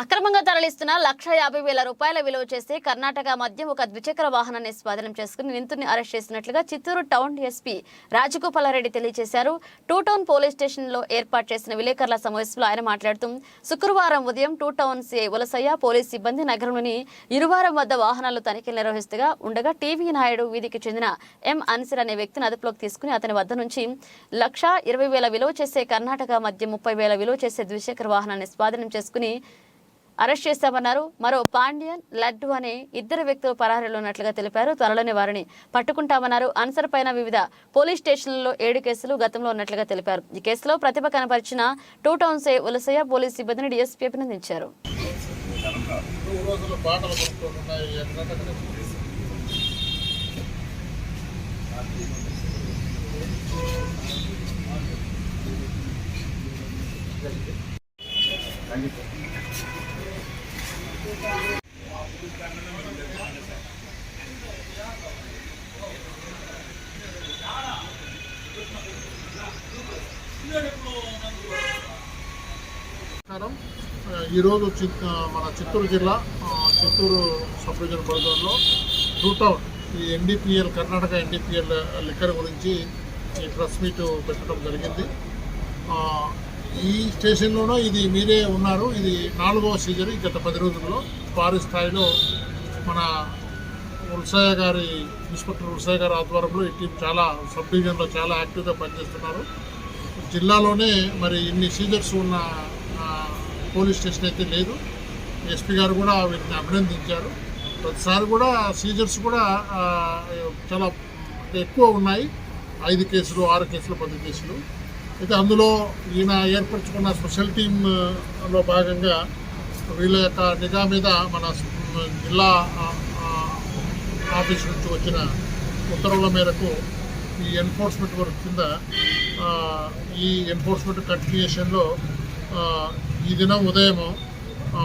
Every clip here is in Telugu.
అక్రమంగా తరలిస్తున్న లక్ష యాభై వేల రూపాయల విలువ చేస్తే కర్ణాటక మద్యం ఒక ద్విచక్ర వాహనాన్ని స్వాధీనం చేసుకుని నిందితుడిని అరెస్ట్ చేసినట్లుగా చిత్తూరు టౌన్ ఎస్పీ రాజగోపాలారెడ్డి తెలియజేశారు. టూ టౌన్ పోలీస్ స్టేషన్లో ఏర్పాటు చేసిన విలేకరుల సమావేశంలో ఆయన మాట్లాడుతూ శుక్రవారం ఉదయం two town CI Valasaiah police సిబ్బంది నగరంలోని ఇరువారం వద్ద వాహనాలు తనిఖీలు నిర్వహిస్తుగా ఉండగా టీవీ నాయుడు వీధికి చెందిన ఎం అన్సిర్ అనే వ్యక్తిని అదుపులోకి తీసుకుని అతని వద్ద నుంచి లక్ష ఇరవై వేల విలువ చేసే కర్ణాటక మద్యం ముప్పై వేల విలువ చేసే ద్విచక్ర వాహనాన్ని స్వాధీనం చేసుకుని అరెస్ట్ చేస్తామన్నారు మరో పాండ్యన్ లడ్డు అనే ఇద్దరు వ్యక్తులు పరారీలో ఉన్నట్లుగా తెలిపారు. త్వరలోనే వారిని పట్టుకుంటామన్నారు. అన్సర్ పైన వివిధ పోలీస్ స్టేషన్లలో ఏడు కేసులు గతంలో ఉన్నట్లుగా తెలిపారు. ఈ కేసులో ప్రతిభ కనపరిచిన టూ టౌన్స్ ఏ ఉలసయ్య పోలీస్ సిబ్బందిని డీఎస్పీ అభినందించారు. మూడు ఈరోజు చిత్ మన చిత్తూరు జిల్లా చిత్తూరు సబ్ డివిజన్ పరిధిలో టూ టౌన్ ఈ ఎన్డీపీఎల్ కర్ణాటక ఎన్డీపీఎల్ లిక్కర్ గురించి ఈ ప్రెస్ మీట్ పెట్టడం జరిగింది. ఈ స్టేషన్లోనూ ఇది మీరే ఉన్నారు. ఇది నాలుగవ సీజన్ గత పది రోజుల్లో భారీ స్థాయిలో మన ఉల్సాయ గారి ఇన్స్పెక్టర్ ఉల్సాయ గారి ఆధ్వర్యంలో ఈ టీం చాలా సబ్ డివిజన్లో చాలా యాక్టివ్గా పనిచేస్తున్నారు. జిల్లాలోనే మరి ఇన్ని సీజర్స్ ఉన్న పోలీస్ స్టేషన్ అయితే లేదు. ఎస్పీ గారు కూడా వీటిని అభినందించారు. ప్రతిసారి కూడా సీజర్స్ కూడా చాలా ఎక్కువ ఉన్నాయి. ఐదు కేసులు ఆరు కేసులు పది కేసులు. అయితే అందులో ఈయన ఏర్పరచుకున్న స్పెషల్ టీంలో భాగంగా వీళ్ళ యొక్క నిఘా మీద మన జిల్లా ఆఫీస్ నుంచి వచ్చిన ఉత్తర్వుల మేరకు ఈ ఎన్ఫోర్స్మెంట్ వర్క్ కింద ఈ ఎన్ఫోర్స్మెంట్ కంటిన్యూషన్లో ఈ దినం ఉదయం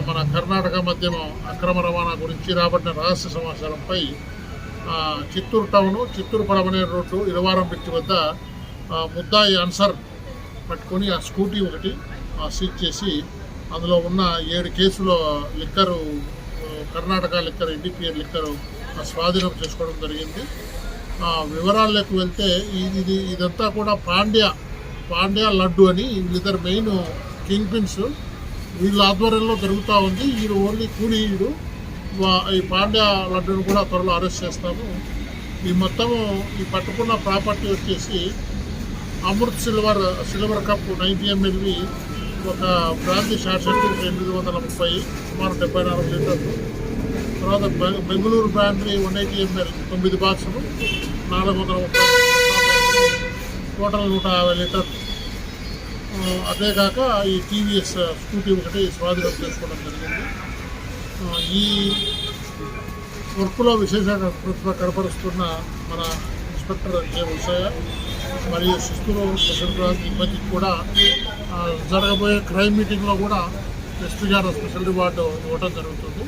మన కర్ణాటక మధ్యమ అక్రమ రవాణా గురించి రాబడిన రహస్య సమాచారంపై చిత్తూరు టౌను చిత్తూరు పడమనే రోడ్డు ఇరవారం బిచ్చి వద్ద ముద్దాయి అన్సర్ పట్టుకొని ఆ స్కూటీ ఒకటి ఆ, సీజ్ చేసి అందులో ఉన్న ఏడు కేసులో liquor Karnataka liquor NDPR liquor ఆ, స్వాధీనం చేసుకోవడం జరిగింది. ఆ, వివరాల్లోకి వెళ్తే ఇది ఇదంతా కూడా పాండ్య పాండ్యా లడ్డు అని వీళ్ళిద్దరు మెయిన్ కింగ్ పిన్స్. వీళ్ళ ఆధ్వర్యంలో జరుగుతూ ఉంది. వీడు ఓన్లీ కూలీయుడు వా- ఈ పాండ్య లడ్డును కూడా త్వరలో అరెస్ట్ చేస్తాము. ఈ మొత్తము ఈ పట్టుకున్న ప్రాపర్టీ వచ్చేసి Amrit silver silver cup ninety ఎంఎల్వి ఒక బ్రాంతి షార్ట్ సర్క్యూట్ ఎనిమిది వందల ముప్పై సుమారు డెబ్బై నాలుగు లీటర్లు. తర్వాత Bengaluru brandy one eighty ML తొమ్మిది బాక్సులు నాలుగు వందల ముప్పై టోటల్ నూట యాభై లీటర్లు. ఆ, అదే కాక ఈ టీవీఎస్ స్కూటీ ఒకటి స్వాధీనం చేసుకోవడం జరిగింది. ఈ వర్క్లో విశేషంగా ప్రతిభ కనపరుస్తున్న మన ఇన్స్పెక్టర్ ఏ ఉల్సయ్య మరియు శిస్తులు స్పెషల్ ఇబ్బందికి కూడా జరగబోయే క్రైమ్ మీటింగ్లో కూడా ఎస్పీ గారు స్పెషల్ రివార్డు ఇవ్వడం జరుగుతుంది.